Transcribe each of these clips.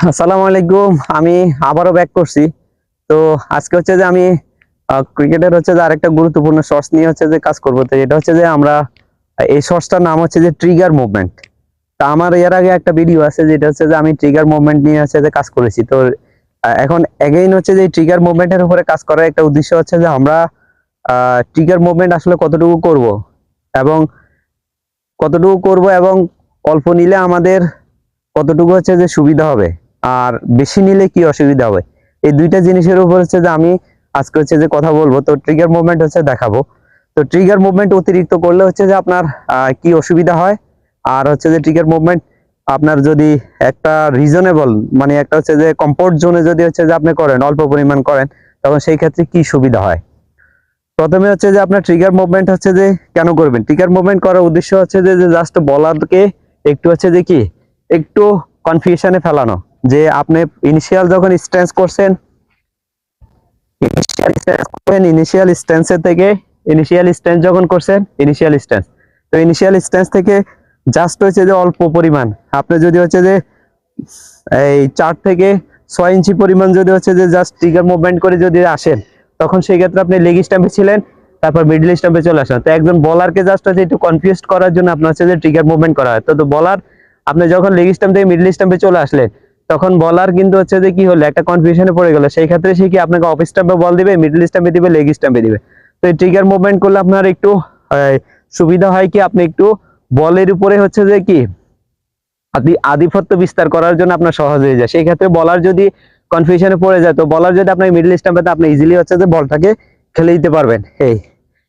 আসসালামু আলাইকুম আমি আবারও ব্যাক করছি তো আজকে হচ্ছে যে আমি ক্রিকেটের হচ্ছে যে আরেকটা গুরুত্বপূর্ণ শর্টস নিয়ে হচ্ছে যে কাজ করব তো এটা হচ্ছে যে আমরা এই শর্টসটার নাম হচ্ছে যে ট্রিগার মুভমেন্ট তা আমার এর আগে একটা ভিডিও আছে যেটা হচ্ছে যে আমি ট্রিগার মুভমেন্ট নিয়ে হচ্ছে যে কাজ করেছি তো এখন এগেইন হচ্ছে যে ট্রিগার মুভমেন্টের উপরে কাজ করার একটা উদ্দেশ্য হচ্ছে যে আমরা ট্রিগার মুভমেন্ট আসলে কতটুকু করব এবং কতটুকু করব এবং অল্প নিলে আমাদের কতটুকু হচ্ছে যে সুবিধা হবে আর বেশি নিলে কি অসুবিধা হবে? এই দুইটা জিনিসের উপর হচ্ছে যে আমি আজকে হচ্ছে যে কথা বলব। তো ট্রিগার মুভমেন্ট হচ্ছে দেখাবো। তো ট্রিগার মুভমেন্ট অতিরিক্ত করলে হচ্ছে যে আপনার কি অসুবিধা হয়? আর হচ্ছে যে ট্রিগার মুভমেন্ট আপনার যদি একটা রিজনেবল মানে একটা হচ্ছে যে কমফোর্ট জোনে যদি হচ্ছে যে আপনি করেন, অল্প পরিমাণ করেন, তখন সেই ক্ষেত্রে কি সুবিধা হয়? প্রথমে হচ্ছে যে আপনার ট্রিগার মুভমেন্ট হচ্ছে যে কেন করবেন? ট্রিগার মুভমেন্ট করার উদ্দেশ্য হচ্ছে যে জাস্ট বলারকে একটু হচ্ছে যে কি? একটু কনফিউশনে ফেলানো। যে আপনি ইনিশিয়াল যখন স্ট্যান্স করছেন ইনিশিয়াল স্ট্যান্সের থেকে ইনিশিয়াল স্ট্যান্স যখন করছেন ইনিশিয়াল স্ট্যান্স তো ইনিশিয়াল স্ট্যান্স থেকে জাস্ট হচ্ছে যে অল্প পরিমাণ। আপনি যদি হচ্ছে যে এই চার থেকে ছয় ইঞ্চি পরিমাণ যদি হচ্ছে যে জাস্ট ট্রিগার মুভমেন্ট করে যদি আসেন, তখন সেই ক্ষেত্রে আপনি লেগ স্ট্যাম্পে ছিলেন, তারপর মিডল স্ট্যাম্পে চলে আসেন। তো একজন বলারকে জাস্ট হচ্ছে একটু কনফিউজ করার জন্য আপনার হচ্ছে যে ট্রিগার মুভমেন্ট করা হয়। তো তো বলার, আপনি যখন লেগ স্ট্যাম্প থেকে মিডল স্ট্যাম্পে চলে আসলেন তখন বলার কিন্তু হচ্ছে যে কি হলো? একটা কনফিউশনে পড়ে গেল। সেই ক্ষেত্রে সে কি আপনাকে অফ স্ট্যাম্পে বল দিবে? মিডল স্ট্যাম্পে দিবে? লেগ স্ট্যাম্পে দিবে? তো এই ট্রিগার মুভমেন্ট করলে আপনার একটু সুবিধা হয় কি? আপনি একটু বলের উপরে হচ্ছে যে কি? আদি, আধিপত্য বিস্তার করার জন্য আপনার সহজ হয়ে যায়। সেই ক্ষেত্রে বলার যদি কনফিউশনে পড়ে যায়, তো বলার যদি আপনার মিডল স্ট্যাম্পে আপনি ইজিলি হচ্ছে যে বলটাকে খেলে দিতে পারবেন। এই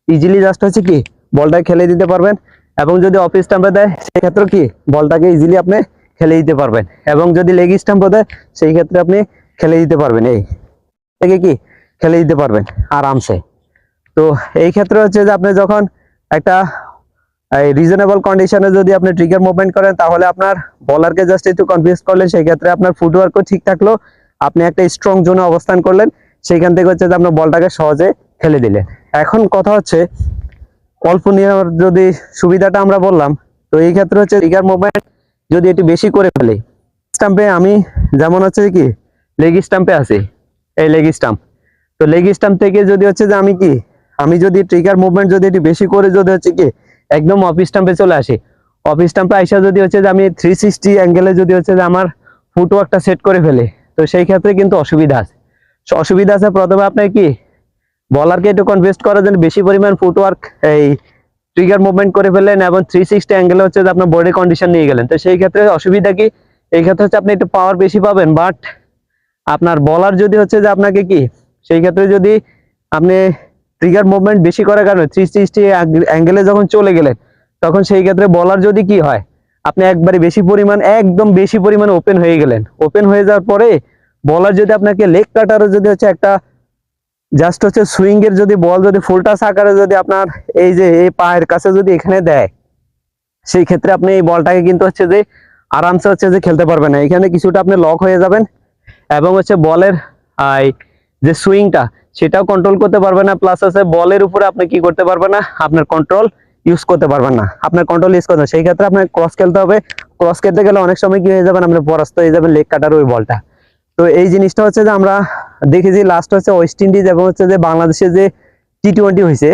ইজিলি জাস্ট হচ্ছে কি? বলটা খেলে দিতে পারবেন। এবং যদি অফ স্ট্যাম্পে দেয়, সেই ক্ষেত্রে কি? বলটাকে ইজিলি আপনি খেলে দিতে পারবেন। এবং যদি লেগ স্ট্যাম্পে দেয় সেই ক্ষেত্রে আপনি খেলে দিতে পারবেন। এই থেকে কি? খেলে দিতে পারবেন আরামসে। তো এই ক্ষেত্রে হচ্ছে যে আপনি যখন একটা, এই রিজনেবল কন্ডিশনে যদি আপনি ট্রিগার মুভমেন্ট করেন, তাহলে আপনার বলারকে জাস্ট একটু কনফিউজ করলেন সেই ক্ষেত্রে আপনার ফুটওয়ার্কও ঠিক থাকল। আপনি একটা স্ট্রং জোনে অবস্থান করলেন, সেইখান থেকে হচ্ছে যে আপনার বলটাকে সহজে খেলে দিলেন। এখন কথা হচ্ছে, অল্প নেওয়ার যদি সুবিধাটা আমরা বললাম, তো এই ক্ষেত্রে হচ্ছে ট্রিগার মুভমেন্ট যদি একটু বেশি করে ফেলে, স্টাম্পে আমি যেমন হচ্ছে কি লেগ স্টাম্পে আছি, এই লেগ স্টাম্প তো লেগ স্টাম্প থেকে যদি হচ্ছে যে আমি কি, আমি যদি ট্রিগার মুভমেন্ট যদি একটু বেশি করে যদি হচ্ছে কি, একদম অফ স্টাম্পে চলে আসে অফ স্টাম্পে আইসা যদি হচ্ছে যে আমি থ্রি সিক্সটি অ্যাঙ্গেলে যদি হচ্ছে যে আমার ফুটওয়ার্কটা সেট করে ফেলে, তো সেই ক্ষেত্রে কিন্তু অসুবিধা আছে। অসুবিধা আছে প্রথমে আপনার কি বলারকে একটু কনভেস্ট করার জন্য বেশি পরিমাণ ফুটওয়ার্ক এই ট্রিগার মুভমেন্ট করে ফেললেন এবং থ্রি সিক্সটি অ্যাঙ্গেলে হচ্ছে আপনার বডি কন্ডিশন নিয়ে গেলেন। তো সেই ক্ষেত্রে অসুবিধা কি? এই ক্ষেত্রে হচ্ছে আপনি একটু পাওয়ার বেশি পাবেন বাট আপনার বলার যদি হচ্ছে যে আপনাকে কি, সেই ক্ষেত্রে যদি আপনি ট্রিগার মুভমেন্ট বেশি করার কারণে থ্রি সিক্সটি অ্যাঙ্গেলে যখন চলে গেলেন, তখন সেই ক্ষেত্রে বলার যদি কি হয়, আপনি একবারে বেশি পরিমাণ, একদম বেশি পরিমাণ ওপেন হয়ে গেলেন। ওপেন হয়ে যাওয়ার পরে বলার যদি আপনাকে লেগ কাটারও যদি হচ্ছে একটা জাস্ট হচ্ছে সুইং এর যদি বল যদি ফুল টাচ আকারে যদি আপনার এই যে এই পায়ের কাছে যদি এখানে দেয়, সেই ক্ষেত্রে আপনি এই বলটাকে কিন্তু হচ্ছে যে আরামসে হচ্ছে যে খেলতে পারবেন না। এখানে কিছুটা আপনি লক হয়ে যাবেন এবং হচ্ছে বলের যে সুইংটা সেটাও কন্ট্রোল করতে পারবেন না। প্লাস হচ্ছে বলের উপরে আপনি কি করতে পারবেন না, আপনার কন্ট্রোল ইউজ করতে পারবেন না। আপনার কন্ট্রোল ইউজ করতে সেই ক্ষেত্রে আপনার ক্রস খেলতে হবে। ক্রস খেলতে গেলে অনেক সময় কি হয়ে যাবেন আপনি পরাস্ত হয়ে যাবেন লেগ কাটার ওই বলটা তো এই জিনিসটা হচ্ছে যে আমরা দেখেছি লাস্ট হচ্ছে ওয়েস্ট ইন্ডিজ এবং হচ্ছে যে বাংলাদেশে যে টি টোয়েন্টি হয়েছে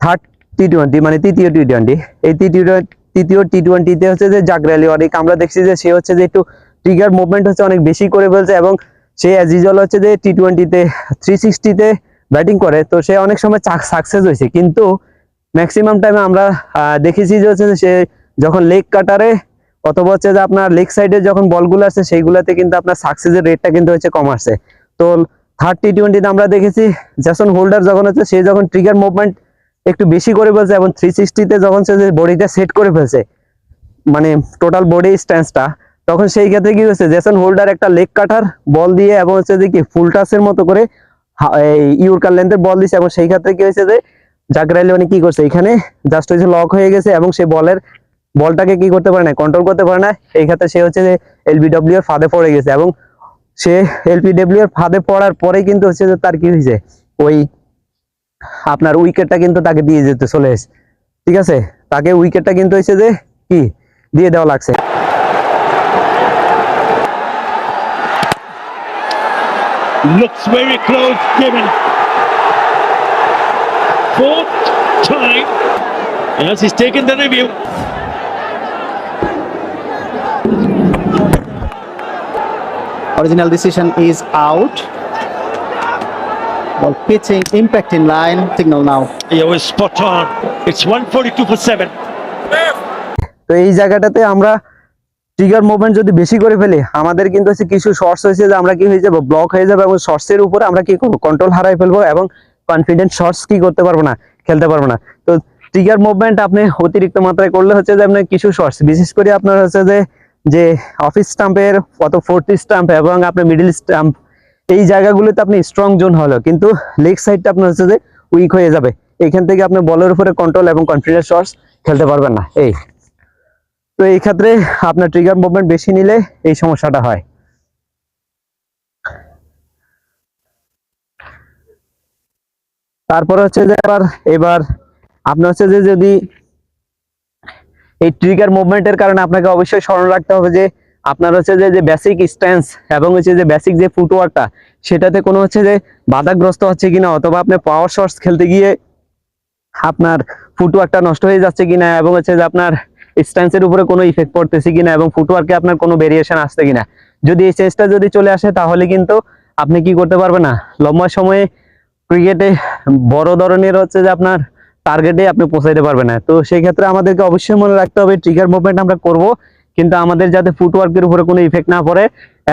থার্ড টি টোয়েন্টি মানে তৃতীয় টি টোয়েন্টি এই তৃতীয় টি টোয়েন্টিতে হচ্ছে যে জাগরালি অনেক আমরা দেখছি যে সে হচ্ছে যে একটু ট্রিগার মুভমেন্ট হচ্ছে অনেক বেশি করে ফেলছে এবং সে অ্যাজ ইউজুয়াল হচ্ছে যে টি টোয়েন্টিতে থ্রি সিক্সটিতে ব্যাটিং করে। তো সে অনেক সময় সাকসেস হয়েছে। কিন্তু ম্যাক্সিমাম টাইমে আমরা দেখেছি যে হচ্ছে সে যখন লেগ কাটারে অথবা হচ্ছে যে আপনার লেগ সাইডে যখন বলগুলো আছে সেইগুলোতে কিন্তু আপনার সাকসেসের রেটটা কিন্তু হচ্ছে কম আসছে। তো থার্ড টি টোয়েন্টিতে আমরা দেখেছি জ্যাসন হোল্ডার যখন হচ্ছে, সে যখন ট্রিগার মুভমেন্ট একটু বেশি করে ফেলছে এবং থ্রি সিক্সটিতে যখন সে বডিটা সেট করে ফেলছে মানে টোটাল বডি স্ট্যান্সটা তখন সেই ক্ষেত্রে কি হয়েছে জেসন হোল্ডার একটা লেগ কাটার বল দিয়ে এবং হচ্ছে যে কি ফুল টাচের মতো করে ইউরকার লেন্থের বল দিছে এবং সেই ক্ষেত্রে কি হয়েছে যে জাকরাইলে মানে কি করছে, এখানে জাস্ট হয়েছে লক হয়ে গেছে এবং সে বলের বলটাকে কি করতে পারে না কন্ট্রোল করতে পারে না এই ক্ষেত্রে সে হচ্ছে যে এলবিডব্লিউ এর ফাঁদে পড়ে গেছে এবং সে এলপিডব্লিউ এর ফাঁদে পড়ার পরেই কিন্তু হচ্ছে যে তার কি হয়েছে ওই আপনার উইকেটটা কিন্তু তাকে দিয়ে যেতে চলে এসে ঠিক আছে তাকে উইকেটটা কিন্তু হয়েছে যে কি দিয়ে দেওয়া লাগছে Looks very close, given. Fourth time. As he's taken the review. Original decision is out. Ball pitching, impact in line. Signal now. He was spot on. It's 142 for 7. তো এই জায়গাটাতে আমরা ট্রিগার মুভমেন্ট যদি বেশি করে ফেলি আমাদের কিন্তু হচ্ছে কিছু শর্টস হয়েছে যে আমরা কি হয়ে যাব ব্লক হয়ে যাবে এবং শর্টসের উপরে আমরা কি করব কন্ট্রোল হারাই ফেলব এবং কনফিডেন্ট শর্টস কি করতে পারব না খেলতে পারব না তো ট্রিগার মুভমেন্ট আপনি অতিরিক্ত মাত্রায় করলে হচ্ছে যে আপনার কিছু শর্টস বিশেষ করে আপনার হচ্ছে যে যে অফিস স্টাম্পের কত ফোর্থ স্টাম্প এবং আপনার মিডিল স্টাম্প এই জায়গাগুলোতে আপনি স্ট্রং জোন হলো। কিন্তু লেগ সাইডটা আপনার হচ্ছে যে উইক হয়ে যাবে। এখান থেকে আপনি বলের উপরে কন্ট্রোল এবং কনফিডেন্স শর্টস খেলতে পারবেন না। এই। তো এই ক্ষেত্রে আপনার ট্রিগার মুভমেন্ট বেশি নিলে এই সমস্যাটা হয়। তারপর হচ্ছে যে এবার এবার আপনার হচ্ছে যে যদি এই ট্রিগার মুভমেন্টের কারণে আপনাকে অবশ্যই স্মরণ রাখতে হবে যে আপনার হচ্ছে যে যে বেসিক স্ট্যান্স এবং হচ্ছে যে বেসিক যে ফুটওয়ার্কটা সেটাতে কোনো হচ্ছে যে বাধাগ্রস্ত হচ্ছে কিনা অথবা আপনি পাওয়ার শর্টস খেলতে গিয়ে আপনার ফুটওয়ার্কটা নষ্ট হয়ে যাচ্ছে কিনা এবং হচ্ছে যে আপনার স্ট্যান্সের উপরে কোনো ইফেক্ট পড়তেছে কিনা এবং ফুটওয়ার্কে আপনার কোনো ভেরিয়েশন আসছে কিনা। যদি এই চেঞ্জটা যদি চলে আসে, তাহলে কিন্তু আপনি কি করতে পারবেন না? লম্বা সময়ে ক্রিকেটে বড় ধরনের হচ্ছে যে আপনার টার্গেটে আপনি পৌঁছাইতে পারবেন না। তো সেই ক্ষেত্রে আমাদেরকে অবশ্যই মনে রাখতে হবে ট্রিগার মুভমেন্ট আমরা করব, কিন্তু আমাদের যাতে ফুটওয়ার্কের উপরে কোনো ইফেক্ট না পড়ে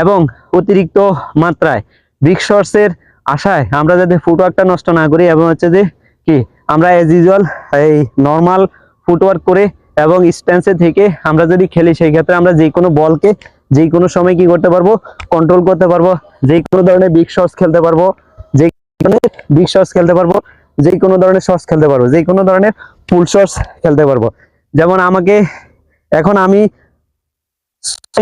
এবং অতিরিক্ত মাত্রায় বিগ শর্টসের আশায় আমরা যাতে ফুটওয়ার্কটা নষ্ট না করি এবং হচ্ছে যে কি, আমরা এজ ইউজুয়াল এই নর্মাল ফুটওয়ার্ক করে এবং স্ট্যান্সে থেকে আমরা যদি খেলি, সেই ক্ষেত্রে আমরা যে কোনো বলকে যে কোনো সময় কি করতে পারব কন্ট্রোল করতে পারব, যে কোনো ধরনের বিগ শটস খেলতে পারব, যে বিগ শটস খেলতে পারব। যে কোনো ধরনের শটস খেলতে পারব যে কোনো ধরনের ফুল শটস খেলতে পারব। যেমন আমাকে এখন আমি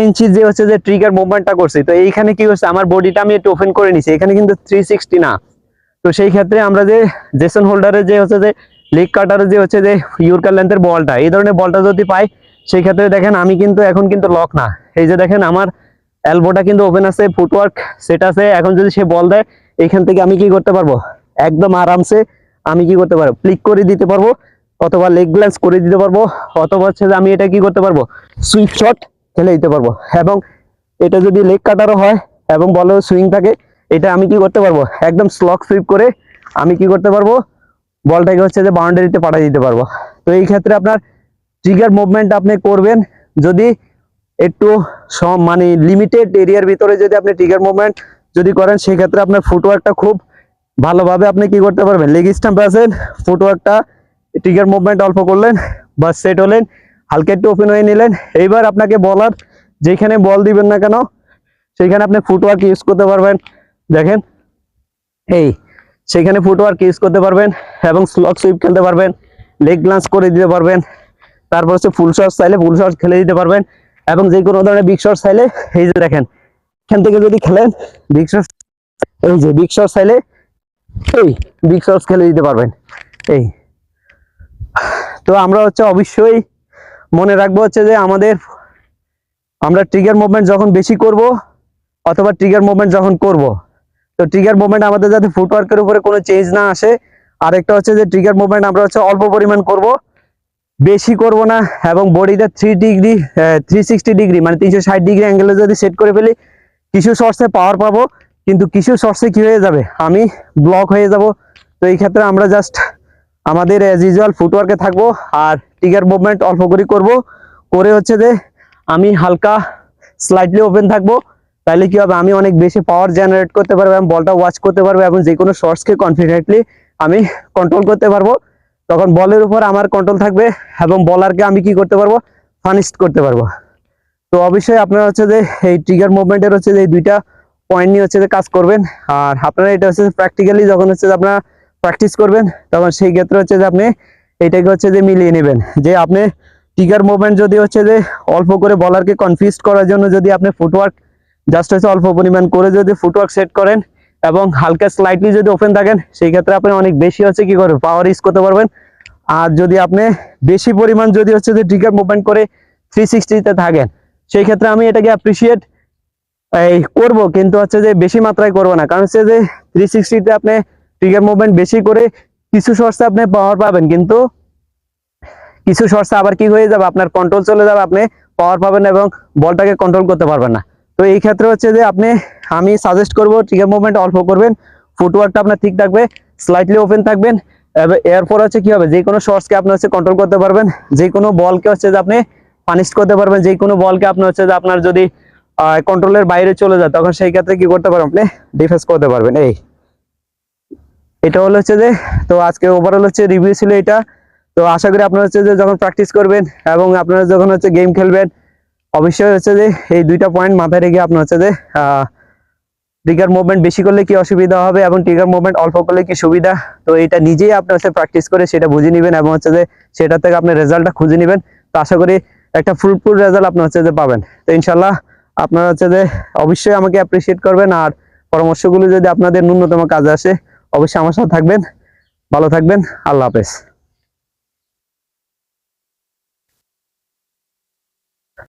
ইঞ্চি যে হচ্ছে যে ট্রিগার মুভমেন্টটা করছি, তো এইখানে কি হচ্ছে, আমার বডিটা আমি একটু ওপেন করে নিছি। এখানে কিন্তু থ্রি সিক্সটি না। তো সেই ক্ষেত্রে আমরা যে জেসন হোল্ডারের যে হচ্ছে যে লেগ কাটারের যে হচ্ছে যে ইউরকার লেন্থের বলটা এই ধরনের বলটা যদি পাই, সেই ক্ষেত্রে দেখেন আমি কিন্তু এখন কিন্তু লক না। এই যে দেখেন আমার এলবোটা কিন্তু ওপেন আছে ফুটওয়ার্ক সেট আছে। এখন যদি সে বল দেয় এখান থেকে আমি কি করতে পারব? একদম আরামসে আমি কি করতে পারব? ক্লিক করে দিতে পারব, অথবা লেগ গ্ল্যান্স করে দিতে পারব, অথবা হচ্ছে আমি এটা কি করতে পারব? সুইপ শট খেলে দিতে পারব। এবং এটা যদি লেগ কাটারও হয় এবং বলেও সুইং থাকে, এটা আমি কি করতে পারব? একদম স্লক সুইপ করে আমি কি করতে পারব? বলটাকে হচ্ছে যে বাউন্ডারিতে পাঠিয়ে দিতে পারব। তো এই ক্ষেত্রে আপনার ট্রিগার মুভমেন্ট আপনি করবেন যদি একটু সম- মানে লিমিটেড এরিয়ার ভিতরে যদি আপনি ট্রিগার মুভমেন্ট যদি করেন সেই ক্ষেত্রে আপনার ফুটওয়ার্কটা খুব ভালোভাবে আপনি কি করতে পারবেন? লেগ স্টাম্পে আছেন ফুটওয়ার্কটা ট্রিগার মুভমেন্ট অল্প করলেন বা সেট হলেন, হালকা একটু ওপেন হয়ে নিলেন। এইবার আপনাকে বলার যেখানে বল দিবেন না কেন সেইখানে আপনি ফুটওয়ার্ক ইউজ করতে পারবেন। দেখেন, এই, সেখানে ফুটওয়ার্ক ইউজ করতে পারবেন এবং স্লক সুইপ খেলতে পারবেন লেগ গ্লান্স করে দিতে পারবেন। তারপর হচ্ছে ফুল শট চাইলে ফুল শট খেলে দিতে পারবেন এবং যে কোনো ধরনের বিগ শর্ট চাইলে, এই যে দেখেন, এখান থেকে যদি খেলেন বিগ শট এই যে বিগ শর্ট চাইলে এই বিগ শট খেলে দিতে পারবেন। এই। তো আমরা হচ্ছে অবশ্যই মনে রাখব হচ্ছে যে আমাদের আমরা ট্রিগার মুভমেন্ট যখন বেশি করব অথবা ট্রিগার মুভমেন্ট যখন করব, তো ট্রিগার মুভমেন্ট আমাদের যাতে ফুটওয়ার্কের উপরে কোনো চেঞ্জ না আসে, আরেকটা হচ্ছে যে ট্রিগার মুভমেন্ট আমরা হচ্ছে অল্প পরিমাণ করব, বেশি করব না, এবং বডিটা থ্রি ডিগ্রি থ্রি ডিগ্রি মানে তিনশো ষাট ডিগ্রি অ্যাঙ্গেলে যদি সেট করে ফেলি, কিছু শর্টসে পাওয়ার পাবো কিন্তু কিছু শর্টসে কি হয়ে যাবে? আমি ব্লক হয়ে যাব। তো এই ক্ষেত্রে আমরা জাস্ট আমাদের অ্যাজ ইউজুয়াল ফুটওয়ার্কে থাকব আর ট্রিগার মুভমেন্ট অল্প করে করব। করে হচ্ছে যে আমি হালকা স্লাইটলি ওপেন থাকব। তাহলে কি হবে? আমি অনেক বেশি পাওয়ার জেনারেট করতে পারব এবং বলটা ওয়াচ করতে পারব এবং যে কোনো শর্টসকে কনফিডেন্টলি আমি কন্ট্রোল করতে পারব। তখন বলের উপর আমার কন্ট্রোল থাকবে এবং বলারকে আমি কি করতে পারব? ফানিস্ট করতে পারব। তো অবশ্যই আপনারা হচ্ছে যে এই ট্রিগার মুভমেন্টের হচ্ছে যে এই দুইটা পয়েন্ট নিয়ে হচ্ছে যে কাজ করবেন। আর আপনারা এটা হচ্ছে প্র্যাকটিক্যালি যখন হচ্ছে যে আপনারা প্র্যাকটিস করবেন, তখন সেই ক্ষেত্রে হচ্ছে যে আপনি এটাকে হচ্ছে যে মিলিয়ে নেবেন। যে আপনি টিকার মুভমেন্ট যদি হচ্ছে যে অল্প করে বলারকে কনফিউজ করার জন্য যদি আপনি ফুটওয়ার্ক জাস্ট হচ্ছে অল্প পরিমাণ করে যদি ফুটওয়ার্ক সেট করেন এবং হালকা স্লাইটলি যদি ওপেন থাকেন, সেই ক্ষেত্রে আপনি অনেক বেশি হচ্ছে কি করবেন পাওয়ার ইউজ করতে পারবেন। আর যদি আপনি বেশি পরিমাণ যদি হচ্ছে যে ট্রিগার মুভমেন্ট করে থ্রি সিক্সটিতে থাকেন, সেই ক্ষেত্রে আমি এটাকে অ্যাপ্রিসিয়েট এই করব, কিন্তু হচ্ছে যে বেশি মাত্রায় করব না। কারণ হচ্ছে যে থ্রি সিক্সটিতে আপনি ট্রিগার মুভমেন্ট বেশি করে কিছু শর্টসে আপনি পাওয়ার পাবেন, কিন্তু কিছু শর্টসে আবার কি হয়ে যাবে, আপনার কন্ট্রোল চলে যাবে, আপনি পাওয়ার পাবেন এবং বলটাকে কন্ট্রোল করতে পারবেন না। তো এই ক্ষেত্রে হচ্ছে যে আপনি, আমি সাজেস্ট করব ট্রিগার মুভমেন্ট অল্প করবেন ফুটওয়ার্কটা আপনার ঠিক থাকবে স্লাইটলি ওপেন থাকবেন এরপর হচ্ছে কি হবে যে কোনো শর্টসকে আপনি হচ্ছে কন্ট্রোল করতে পারবেন যে কোনো বলকে হচ্ছে যে আপনি পানিশ করতে পারবেন যে কোনো বলকে আপনি হচ্ছে যে আপনার যদি কন্ট্রোলের বাইরে চলে যায়, তখন সেই ক্ষেত্রে কি করতে পারবেন আপনি? ডিফেন্স করতে পারবেন। এই, এটা হলো হচ্ছে যে, তো আজকে ওভারঅল হচ্ছে রিভিউ ছিল এটা। তো আশা করি আপনারা হচ্ছে যে যখন প্র্যাকটিস করবেন এবং আপনারা যখন হচ্ছে গেম খেলবেন, অবশ্যই হচ্ছে যে এই দুইটা পয়েন্ট মাথায় রেখে আপনার হচ্ছে যে ট্রিগার মুভমেন্ট বেশি করলে কি অসুবিধা হবে এবং ট্রিগার মুভমেন্ট অল্প করলে কি সুবিধা? তো এটা নিজেই আপনি হচ্ছে প্র্যাকটিস করে সেটা বুঝে নেবেন এবং হচ্ছে যে সেটা থেকে আপনি রেজাল্টটা খুঁজে নেবেন। তো আশা করি একটা ফুলফুল রেজাল্ট আপনি হচ্ছে যে পাবেন। তো ইনশাল্লাহ আপনারা হচ্ছে যে অবশ্যই আমাকে অ্যাপ্রিসিয়েট করবেন আর পরামর্শগুলো যদি আপনাদের ন্যূনতম কাজে আসে, অবশ্যই আমার সাথে থাকবেন। ভালো থাকবেন। আল্লাহ হাফেজ।